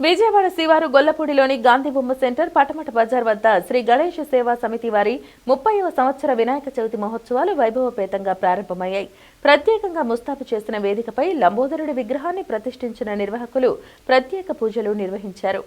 విజయవాడ శివారు గొల్లపూడిలోని గాంధీ బొమ్మ సెంటర్ పటమట బజార్ వద్ద శ్రీ గణేష్ సేవా సమితి వారి ముప్పైవ సంవత్సర వినాయక చవితి మహోత్సవాలు వైభవపేతంగా ప్రారంభమయ్యాయి. ప్రత్యేకంగా ముస్తాబు చేసిన వేదికపై లంబోదరుడి విగ్రహాన్ని ప్రతిష్ఠించిన నిర్వాహకులు ప్రత్యేక పూజలు నిర్వహించారు.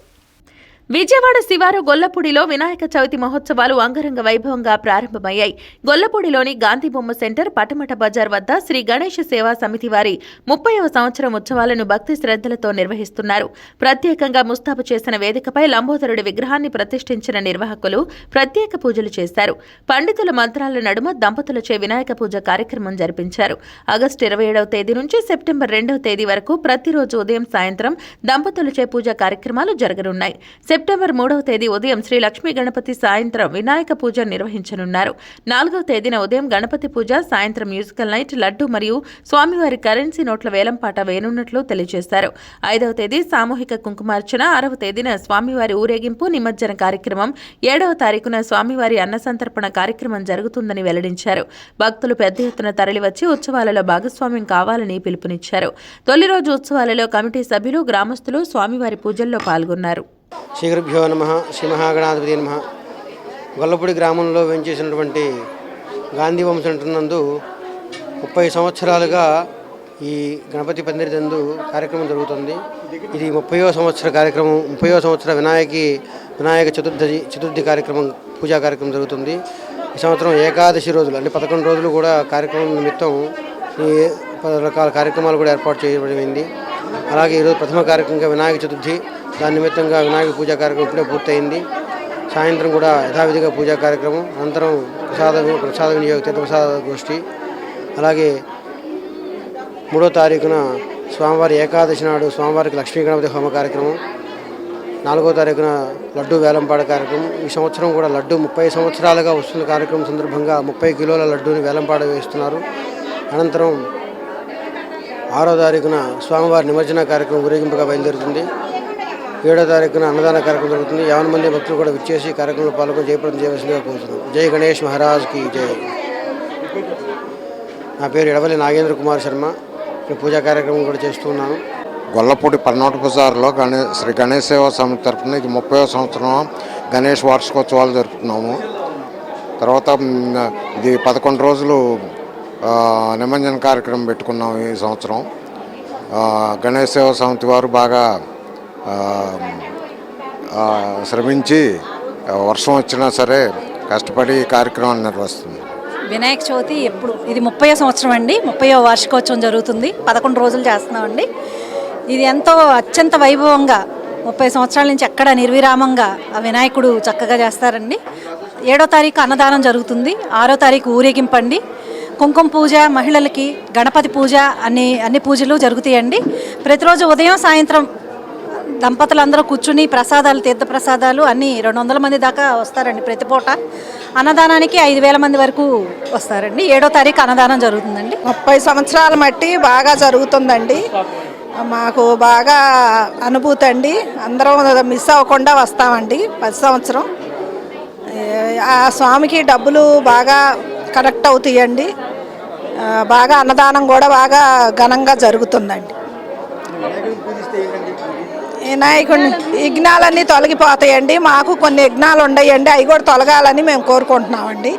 విజయవాడ శివారు గొల్లపూడిలో వినాయక చవితి మహోత్సవాలు అంగరంగ వైభవంగా ప్రారంభమయ్యాయి. గొల్లపూడిలోని గాంధీ బొమ్మ సెంటర్ పటమట బజార్ వద్ద శ్రీ గణేష్ సేవా సమితి వారి ముప్పైవ సంవత్సరం ఉత్సవాలను భక్తి శ్రద్ధలతో నిర్వహిస్తున్నారు. ప్రత్యేకంగా ముస్తాబు చేసిన వేదికపై లంబోదరుడి విగ్రహాన్ని ప్రతిష్ఠించిన నిర్వాహకులు ప్రత్యేక పూజలు చేశారు. పండితుల మంత్రాల నడుమ దంపతులచే వినాయక పూజ కార్యక్రమం జరిపించారు. ఆగస్టు ఇరవై ఏడవ తేదీ నుంచి సెప్టెంబర్ రెండవ తేదీ వరకు ప్రతిరోజు ఉదయం సాయంత్రం దంపతులచే పూజ కార్యక్రమాలు జరగనున్నాయి. సెప్టెంబర్ మూడవ తేదీ ఉదయం శ్రీ లక్ష్మీ గణపతి సాయంత్రం వినాయక పూజ నిర్వహించనున్నారు. నాలుగవ తేదీన ఉదయం గణపతి పూజ సాయంత్రం మ్యూజికల్ నైట్ లడ్డు మరియు స్వామివారి కరెన్సీ నోట్ల వేలంపాట వేనున్నట్లు తెలియజేశారు. ఐదవ తేదీ సామూహిక కుంకుమార్చన ఆరవ తేదీన స్వామివారి ఊరేగింపు నిమజ్జన కార్యక్రమం ఏడవ తారీఖున స్వామివారి అన్న సంతర్పణ కార్యక్రమం జరుగుతుందని వెల్లడించారు. భక్తులు పెద్ద ఎత్తున తరలివచ్చి ఉత్సవాలలో భాగస్వామ్యం కావాలని పిలుపునిచ్చారు. తొలి రోజు ఉత్సవాలలో కమిటీ సభ్యులు గ్రామస్తులు స్వామివారి పూజల్లో పాల్గొన్నారు. శ్రీగురుభ్యో నమ శ్రీ మహాగణాధిపతి నమ. గొల్లపూడి గ్రామంలో వెంచేసినటువంటి గాంధీ వంశ నందు ముప్పై సంవత్సరాలుగా ఈ గణపతి పందిరిదందు కార్యక్రమం జరుగుతుంది. ఇది ముప్పయో సంవత్సర కార్యక్రమం ముప్పయో సంవత్సర వినాయకి వినాయక చతుర్థి చతుర్థి కార్యక్రమం పూజా కార్యక్రమం జరుగుతుంది. ఈ సంవత్సరం ఏకాదశి రోజులు అంటే పదకొండు రోజులు కూడా కార్యక్రమం నిమిత్తం ఈ పలు రకాల కార్యక్రమాలు కూడా ఏర్పాటు చేయబడింది అలాగే ఈరోజు ప్రథమ కార్యక్రమంగా వినాయక చతుర్థి దాని నిమిత్తంగా వినాయక పూజా కార్యక్రమం ఇప్పుడే పూర్తయింది. సాయంత్రం కూడా యథావిధిగా పూజా కార్యక్రమం అనంతరం ప్రసాద ప్రసాద వినియోగ తీర్థప్రసాద గోష్ఠి. అలాగే మూడో తారీఖున స్వామివారి ఏకాదశి నాడు స్వామివారికి లక్ష్మీ గణపతి హోమ కార్యక్రమం. నాలుగో తారీఖున లడ్డు వేలంపాడ కార్యక్రమం. ఈ సంవత్సరం కూడా లడ్డు ముప్పై సంవత్సరాలుగా వస్తున్న కార్యక్రమం సందర్భంగా ముప్పై కిలోల లడ్డూని వేలంపాడ వేస్తున్నారు. అనంతరం ఆరో తారీఖున స్వామివారి నిమజ్జన కార్యక్రమం ఊరేగింపుగా బయలుదేరుతుంది. ఏడో తారీఖున అన్నదాన కార్యక్రమం జరుగుతుంది. యావన మంది భక్తులు కూడా విచ్చేసి కార్యక్రమంలో పాల్గొని జయప్రదం చేయవలసిందిగా కోరుతున్నాం. జై గణేష్ మహారాజ్కి జై. నా పేరు ఎడవల్లి నాగేంద్ర కుమార్ శర్మ. నేను పూజా కార్యక్రమం కూడా చేస్తున్నాను గొల్లపూడి పర్నాట బజార్లో గణే శ్రీ గణేష్ సేవా సమితి తరఫున ఇది ముప్పై సంవత్సరం గణేష్ వార్షికోత్సవాలు జరుపుతున్నాము. తర్వాత ఇది పదకొండు రోజులు నిమజ్జన కార్యక్రమం పెట్టుకున్నాము ఈ సంవత్సరం. గణేష్ సేవా సమితి వారు బాగా శ్రమించి వర్షం వచ్చినా సరే కష్టపడి ఈ కార్యక్రమాన్ని నిర్వహిస్తుంది. వినాయక చవితి ఎప్పుడు? ఇది ముప్పై సంవత్సరం అండి. ముప్పై వార్షికోత్సవం జరుగుతుంది. పదకొండు రోజులు చేస్తున్నామండి. ఇది ఎంతో అత్యంత వైభవంగా ముప్పై సంవత్సరాల నుంచి ఎక్కడ నిర్విరామంగా ఆ వినాయకుడు చక్కగా చేస్తారండి. ఏడో తారీఖు అన్నదానం జరుగుతుంది. ఆరో తారీఖు ఊరేగింపండి. కుంకుమ పూజ మహిళలకి గణపతి పూజ అన్ని అన్ని పూజలు జరుగుతాయండి. ప్రతిరోజు ఉదయం సాయంత్రం దంపతులందరూ కూర్చుని ప్రసాదాలు తీర్థ ప్రసాదాలు అన్నీ రెండు వందల మంది దాకా వస్తారండి ప్రతి పూట. అన్నదానానికి ఐదు వేల మంది వరకు వస్తారండి. ఏడో తారీఖు అన్నదానం జరుగుతుందండి. ముప్పై సంవత్సరాల మట్టి బాగా జరుగుతుందండి. మాకు బాగా అనుభూతి అండి. అందరం మిస్ అవ్వకుండా వస్తామండి ప్రతి సంవత్సరం. ఆ స్వామికి డబ్బులు బాగా కనెక్ట్ అవుతాయండి. బాగా అన్నదానం కూడా బాగా ఘనంగా జరుగుతుందండి. వినాయకుడిని విఘ్నాలన్నీ తొలగిపోతాయండి. మాకు కొన్ని విఘ్నాలు ఉన్నాయండి అవి కూడా తొలగాలని మేము కోరుకుంటున్నామండి.